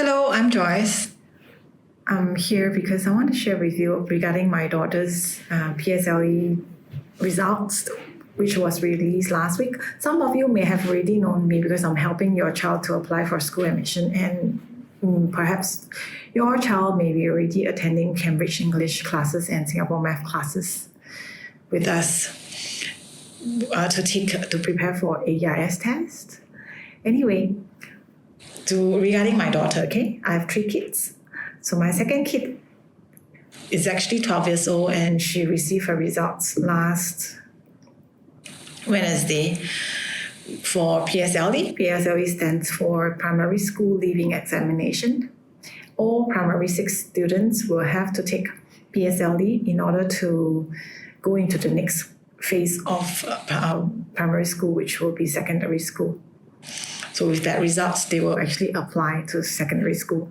Hello, I'm Joyce. I'm here because I want to share with you regarding my daughter's uh, PSLE results, which was released last week. Some of you may have already known me because I'm helping your child to apply for school admission, and mm, perhaps your child may be already attending Cambridge English classes and Singapore Math classes with us uh, to take to prepare for AEIS test. Anyway, to regarding my daughter, okay, I have three kids. So my second kid is actually 12 years old and she received her results last Wednesday for PSLE. PSLE stands for Primary School Leaving Examination. All primary six students will have to take PSLE in order to go into the next phase of uh, primary school, which will be secondary school. So with that results, they will actually apply to secondary school.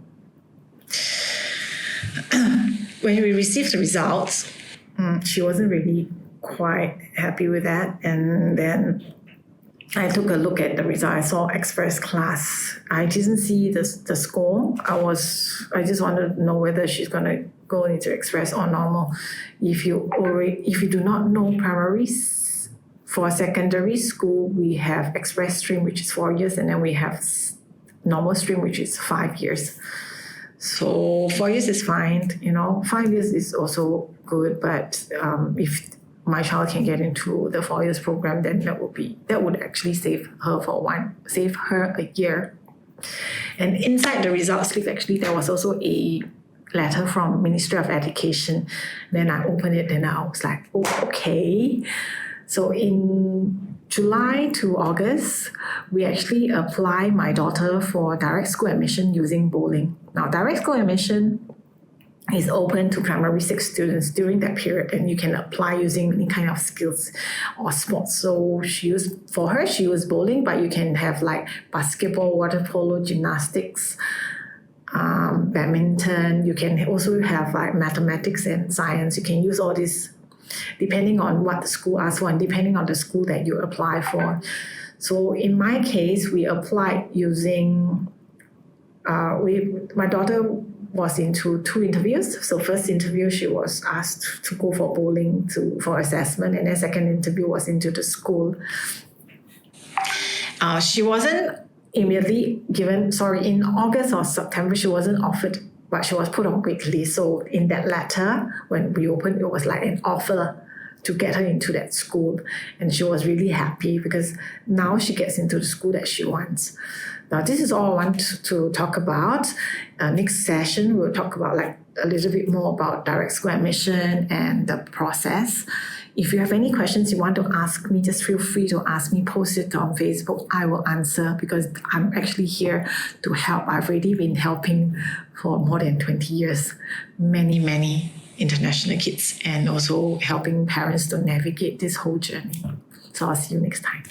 when we received the results, mm, she wasn't really quite happy with that. And then I took a look at the result. I saw express class. I didn't see the, the score. I was I just wanted to know whether she's gonna go into express or normal. If you already if you do not know primaries for secondary school, we have express stream which is four years, and then we have normal stream which is five years. So four years is fine, you know. Five years is also good, but um, if my child can get into the four years program, then that would be that would actually save her for one, save her a year. And inside the results slip, actually, there was also a letter from Ministry of Education. Then I opened it, and I was like, oh, okay. So in July to August, we actually apply my daughter for direct school admission using bowling. Now, direct school admission is open to primary six students during that period, and you can apply using any kind of skills or sports. So she used for her, she used bowling, but you can have like basketball, water polo, gymnastics, um, badminton. You can also have like mathematics and science. You can use all these depending on what the school asks for and depending on the school that you apply for. So in my case, we applied using. Uh, we my daughter was into two interviews. So first interview she was asked to go for bowling to for assessment, and then second interview was into the school. Uh, she wasn't immediately given. Sorry, in August or September she wasn't offered but she was put on list. So in that letter, when we opened, it was like an offer to get her into that school. And she was really happy because now she gets into the school that she wants. Now, this is all I want to talk about. Uh, next session, we'll talk about like a little bit more about direct school admission and the process. If you have any questions you want to ask me, just feel free to ask me, post it on Facebook. I will answer because I'm actually here to help. I've already been helping for more than 20 years, many, many international kids, and also helping parents to navigate this whole journey. So I'll see you next time.